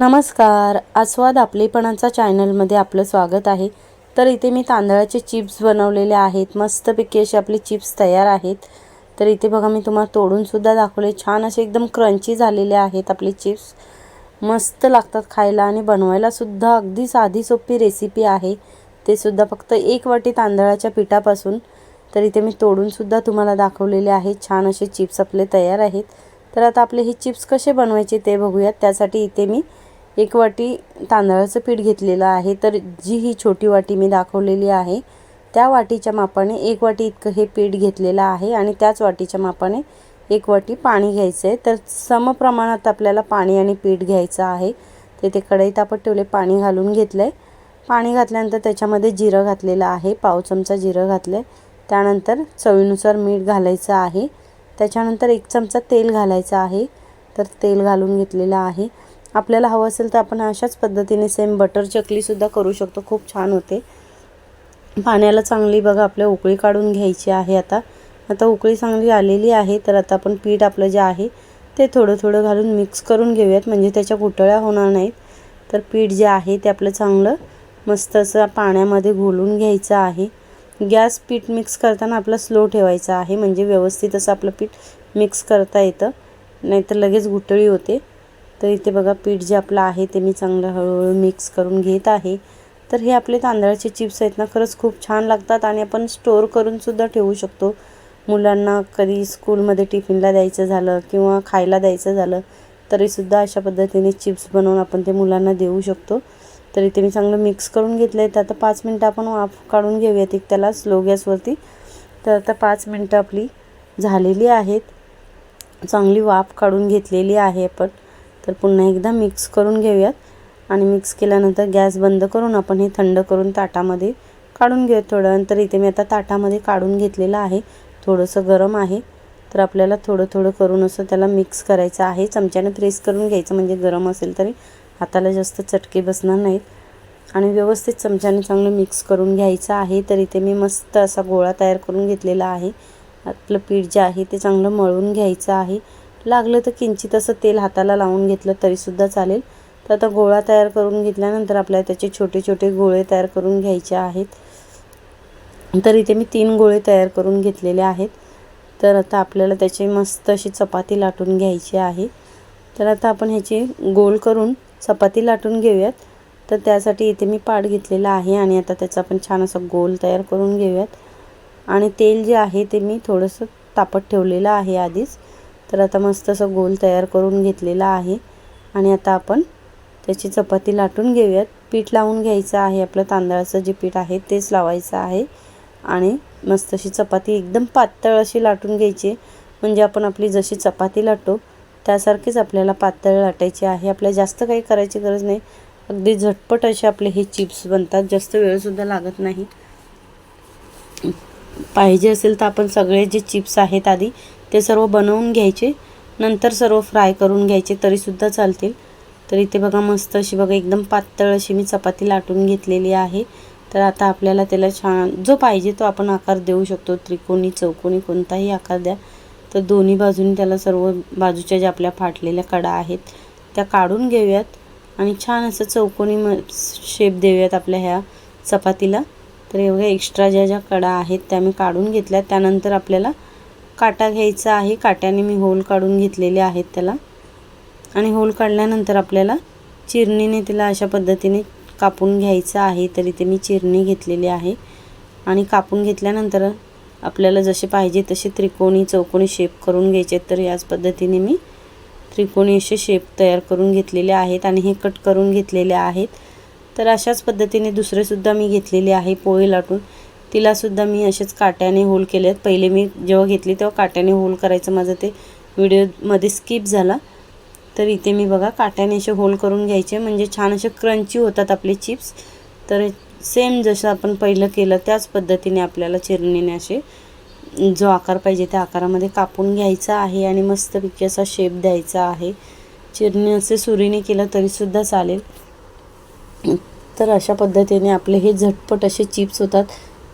नमस्कार आस्वाद आपलेपणाचा चॅनलमध्ये आपलं स्वागत आहे. तर इथे मी तांदळाचे चिप्स बनवलेले आहेत. मस्तपैकी असे आपले चिप्स तयार आहेत. तर इथे बघा मी तुम्हाला तोडूनसुद्धा दाखवले. छान असे एकदम क्रंची झालेले आहेत आपले चिप्स. मस्त लागतात खायला आणि बनवायलासुद्धा अगदी साधी सोपी रेसिपी आहे. ते सुद्धा फक्त एक वाटी तांदळाच्या पिठापासून. तर इथे मी तोडूनसुद्धा तुम्हाला दाखवलेले आहेत. छान असे चिप्स आपले तयार आहेत. तर आता आपले हे चिप्स कसे बनवायचे ते बघूयात. त्यासाठी इथे मी एक वाटी तांदळाचं पीठ घेतलेलं आहे. तर जी ही छोटी वाटी मी दाखवलेली आहे त्या वाटीच्या मापाने एक वाटी इतकं हे पीठ घेतलेलं आहे आणि त्याच वाटीच्या मापाने एक वाटी पाणी घ्यायचं आहे तर समप्रमाणात आपल्याला पाणी आणि पीठ घ्यायचं आहे. ते कढईत आपण ठेवले पाणी घालून घेतलं आहे पाणी घातल्यानंतर त्याच्यामध्ये जिरं घातलेलं आहे पाव चमचा जिरं घातलं आहे त्यानंतर चवीनुसार मीठ घालायचं आहे. त्याच्यानंतर एक चमचा तेल घालायचं आहे. तर तेल घालून घेतलेलं आहे. आपल्याला हवं असेल तर आपण अशाच पद्धतीने सेम बटर चकलीसुद्धा करू शकतो. खूप छान होते. पाण्याला चांगली बघा आपल्या उकळी काढून घ्यायची आहे आता. आता उकळी चांगली आलेली आहे तर आता आपण पीठ आपलं जे आहे ते थोडं थोडं घालून मिक्स करून घेऊयात. म्हणजे त्याच्या घुटळ्या होणार नाहीत. तर पीठ जे आहे ते आपलं चांगलं मस्त असं पाण्यामध्ये घोलून घ्यायचं आहे. गॅस पीठ मिक्स करताना आपलं स्लो ठेवायचं आहे. म्हणजे व्यवस्थित असं आपलं पीठ मिक्स करता येतं. नाहीतर लगेच घुटळी होते. तर इथे बघा पीठ जे आपलं आहे ते मी चांगलं हळूहळू मिक्स करून घेत आहे. तर हे आपले तांदळाचे चिप्स आहेत ना खरंच खूप छान लागतात आणि आपण स्टोअर करूनसुद्धा ठेवू शकतो. मुलांना कधी स्कूलमध्ये टिफिनला द्यायचं झालं किंवा खायला द्यायचं झालं तरीसुद्धा अशा पद्धतीने चिप्स बनवून आपण ते मुलांना देऊ शकतो. तर इथे मी चांगलं मिक्स करून घेतलं आहे तर आता पाच मिनटं आपण वाफ काढून घेऊयात एक त्याला स्लो गॅसवरती तर आता पाच मिनटं आपली झालेली आहेत. चांगली वाफ काढून घेतलेली आहे आपण. तर पुन्हा एकदा मिक्स करून घेऊयात. आणि मिक्स केल्यानंतर गॅस बंद करून आपण हे थंड करून ताटामध्ये काढून घेऊयात थोडं. नंतर इथे मी आता ताटामध्ये काढून घेतलेलं आहे. थोडंसं गरम आहे. तर आपल्याला थोडं थोडं करून असं त्याला मिक्स करायचं आहे. चमच्याने प्रेस करून घ्यायचं म्हणजे गरम असेल तरी हाताला जास्त चटके बसणार नाहीत. आणि व्यवस्थित चमच्याने चांगलं मिक्स करून घ्यायचं आहे. तर इथे मी मस्त असा गोळा तयार करून घेतलेला आहे. आपलं पीठ जे आहे ते चांगलं मळून घ्यायचं आहे. लागलं तर किंचित असं तेल हाताला लावून घेतलं तरीसुद्धा चालेल. तर आता गोळा तयार करून घेतल्यानंतर आपल्याला त्याचे छोटे छोटे गोळे तयार करून घ्यायचे आहेत. तर इथे मी तीन गोळे तयार करून घेतलेले आहेत. तर आता आपल्याला त्याची मस्त अशी चपाती लाटून घ्यायची आहे. तर आता आपण ह्याची गोल करून चपाती लाटून घेऊयात. तर त्यासाठी इथे मी पाट घेतलेला आहे आणि आता त्याचा आपण छान असं गोल तयार करून घेऊयात. आणि तेल जे आहे ते मी थोडंसं तापत ठेवलेलं आहे आधीच. तर आता मस्त असं गोल तयार करून घेतलेला आहे. आणि आता आपण त्याची चपाती लाटून घेऊयात. पीठ लावून घ्यायचं आहे. आपलं तांदळाचं जे पीठ आहे तेच लावायचं आहे. आणि मस्त अशी चपाती एकदम पातळ अशी लाटून घ्यायची. म्हणजे आपण आपली जशी चपाती लाटतो त्यासारखीच आपल्याला पातळ लाटायची आहे. आपल्याला जास्त काही करायची गरज नाही. अगदी झटपट असे आपले हे चिप्स बनतात. जास्त वेळसुद्धा लागत नाही. पाहिजे असेल तर आपण सगळे जे चिप्स आहेत आधी ते सर्व बनवून घ्यायचे. नंतर सर्व फ्राय करून घ्यायचे तरीसुद्धा चालतील. तर इथे बघा मस्त अशी बघा एकदम पातळ अशी मी चपाती लाटून घेतलेली आहे. तर आता आपल्याला त्याला छान जो पाहिजे तो आपण आकार देऊ शकतो. त्रिकोणी चौकोनी कोणताही आकार द्या. तर दोन्ही बाजूनी त्याला सर्व बाजूच्या ज्या आपल्या फाटलेल्या कडा आहेत त्या काढून घेऊयात. आणि छान असं चौकोनी म शेप देऊयात आपल्या ह्या चपातीला. तर एवढ्या एक्स्ट्रा ज्या ज्या कडा आहेत त्या मी काढून घेतल्या. त्यानंतर आपल्याला काटा घ्यायचा आहे. काट्याने मी होल काढून घेतलेले आहेत त्याला. आणि होल काढल्यानंतर आपल्याला चिरणीने तिला अशा पद्धतीने कापून घ्यायचं आहे. तरी ते मी चिरणी घेतलेली आहे. आणि कापून घेतल्यानंतर आपल्याला जसे पाहिजे तसे त्रिकोणी चौकोनी शेप करून घ्यायचे. तर याच पद्धतीने मी त्रिकोणी असे शेप तयार करून घेतलेले आहेत. आणि हे कट करून घेतलेले आहेत. तर अशाच पद्धतीने दुसरेसुद्धा मी घेतलेले आहे. पोळी लाटून. तिलासुद्धा मी असेच काट्याने होल केले आहेत. पहिले मी जेव्हा घेतली तेव्हा काट्याने होल करायचं. माझं ते व्हिडिओमध्ये स्किप झाला. तर इथे मी बघा काट्याने असे होल करून घ्यायचे. म्हणजे छान असे क्रंची होतात आपले चिप्स तर सेम जसं आपण पहिलं केलं त्याच पद्धतीने आपल्याला चिरणीने असे जो आकार पाहिजे त्या आकारामध्ये कापून घ्यायचा आहे आणि मस्तपैकी असा शेप द्यायचा आहे. चिरणी असे सुरीने केलं तरीसुद्धा चालेल. तर अशा पद्धतीने आपले हे झटपट असे चिप्स होतात.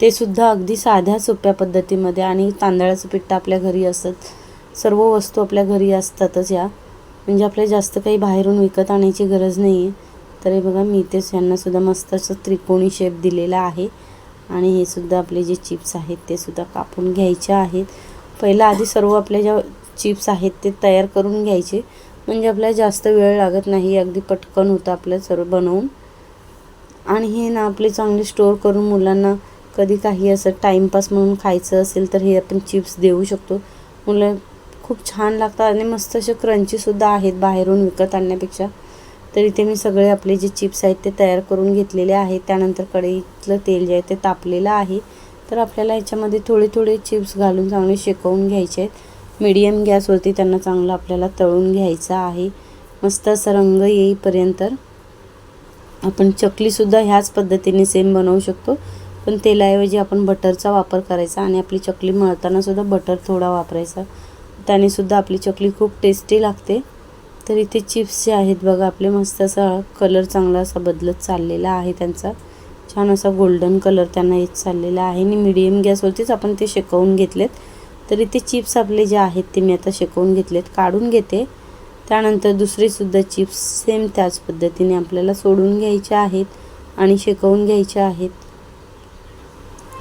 ते सुद्धा अगदी साध्या सोप्या पद्धतीमध्ये आणि तांदळाचं पिठ्ठं आपल्या घरी असत. सर्व वस्तू आपल्या घरी असतातच या. म्हणजे आपल्याला जास्त काही बाहेरून विकत आणायची गरज नाही आहे तर हे बघा मी तेच यांनासुद्धा मस्त असं त्रिकोणी शेप दिलेला आहे. आणि हे सुद्धा आपले जे चिप्स आहेत ते सुद्धा कापून घ्यायचे आहेत. पहिला आधी सर्व आपल्या ज्या चिप्स आहेत ते तयार करून घ्यायचे. म्हणजे आपल्याला जास्त वेळ लागत नाही अगदी पटकन होतं आपलं सर्व बनवून. आणि हे ना आपले चांगले स्टोअर करून मुलांना कधी काही असं टाईमपास म्हणून खायचं असेल तर हे आपण चिप्स देऊ शकतो. मुलं खूप छान लागतात आणि मस्त असे क्रंचीसुद्धा आहेत बाहेरून विकत आणण्यापेक्षा. तर इथे मी सगळे आपले जे चिप्स आहेत ते तयार करून घेतलेले आहेत त्यानंतर कढईतलं तेल जे आहे ते तापलेलं आहे. तर आपल्याला याच्यामध्ये थोडे थोडे चिप्स घालून चांगले शेकवून घ्यायचे आहेत. मीडियम गॅसवरती त्यांना चांगलं आपल्याला तळून घ्यायचं आहे. मस्त असा रंग येईपर्यंत आपण चकलीसुद्धा ह्याच पद्धतीने सेम बनवू शकतो. पण तेलाऐवजी आपण बटरचा वापर करायचा आणि आपली चकली मळतानासुद्धा बटर थोडा वापरायचा. त्यानेसुद्धा आपली चकली खूप टेस्टी लागते. तर इथे चिप्स जे आहेत बघा आपले मस्त असा कलर चांगला असा बदलत चाललेला आहे त्यांचा. छान असा गोल्डन कलर त्यांना येत चाललेला आहे. आणि मिडियम गॅसवरतीच आपण ते शेकवून घेतलेत. तर इथे चिप्स आपले जे आहेत ते मी आता शेकवून घेतलेत. काढून घेते. त्यानंतर दुसरेसुद्धा चिप्स सेम त्याच पद्धतीने आपल्याला सोडून घ्यायचे आहेत आणि शेकवून घ्यायचे आहेत.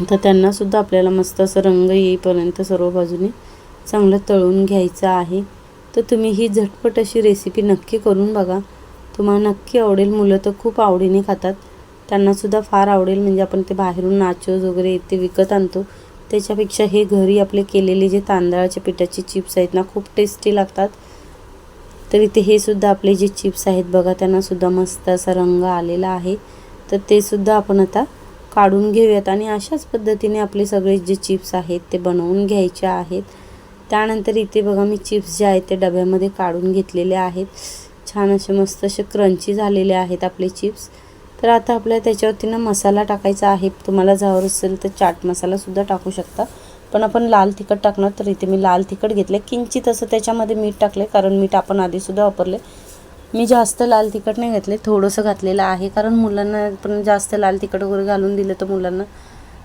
तर त्यांनासुद्धा आपल्याला मस्त असं रंग येईपर्यंत सर्व बाजूने चांगलं तळून घ्यायचं आहे. तर तुम्ही ही झटपट अशी रेसिपी नक्की करून बघा. तुम्हाला नक्की आवडेल. मुलं तर खूप आवडीने खातात. त्यांनासुद्धा फार आवडेल. म्हणजे आपण ते बाहेरून नाचोज वगैरे ते विकत आणतो. त्याच्यापेक्षा हे घरी आपले केलेले जे तांदळाच्या पिठाचे चिप्स आहेत ना खूप टेस्टी लागतात. तर इथे हे सुद्धा आपले जे चिप्स आहेत बघा त्यांनासुद्धा मस्त असा रंग आलेला आहे. तर ते सुद्धा आपण आता काढून घेऊयात. आणि अशाच पद्धतीने आपले सगळे जे चिप्स आहेत ते बनवून घ्यायचे आहेत. त्यानंतर इथे बघा मी चिप्स जे आहेत ते डब्यामध्ये काढून घेतलेले आहेत. छान असे मस्त असे क्रंची झालेले आहेत आपले चिप्स. तर आता आपल्याला त्याच्यावरती ना मसाला टाकायचा आहे. तुम्हाला जावर असेल तर चाट मसालासुद्धा टाकू शकता. पण आपण लाल तिखट टाकणार तर इथे मी लाल तिखट घेतले किंचित असं त्याच्यामध्ये मीठ टाकले कारण मीठ आपण आधीसुद्धा वापरले मी जास्त लाल तिखट नाही घातले थोडंसं घातलेलं आहे. कारण मुलांना पण जास्त लाल तिखट वगैरे घालून दिलं तर मुलांना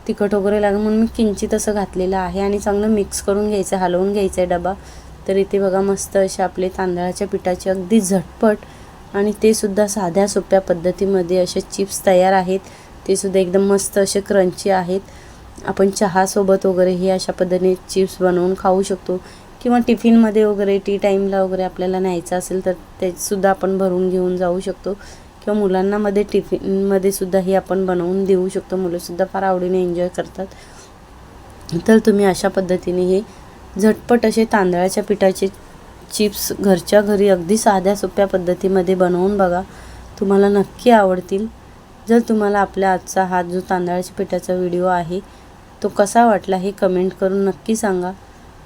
तिखट वगैरे लागेल. म्हणून मी किंचित असं घातलेलं आहे आणि चांगलं मिक्स करून घ्यायचं हलवून घ्यायचं आहे डबा. तर इथे बघा मस्त असे आपले तांदळाच्या पिठाचे अगदी झटपट आणि ते सुद्धा साध्या सोप्या पद्धतीमध्ये असे चिप्स तयार आहेत. ते सुद्धा एकदम मस्त असे क्रंची आहेत. आपण चहासोबत वगैरे हे अशा पद्धतीने चिप्स बनवून खाऊ शकतो. किंवा टिफिनमध्ये वगैरे टी टाईमला वगैरे आपल्याला न्यायचं असेल तर तेसुद्धा आपण भरून घेऊन जाऊ शकतो. किंवा मुलांना मध्ये टिफिनमध्ये सुद्धा हे आपण बनवून देऊ शकतो. मुलंसुद्धा फार आवडीने एन्जॉय करतात. तर तुम्ही अशा पद्धतीने हे झटपट असे तांदळाच्या पिठाचे चिप्स घरच्या घरी अगदी साध्या सोप्या पद्धतीमध्ये बनवून बघा. तुम्हाला नक्की आवडतील. जर तुम्हाला आपल्या आजचा हा जो तांदळाच्या पिठाचा व्हिडिओ आहे तो कसा वाटला हे कमेंट करून नक्की सांगा.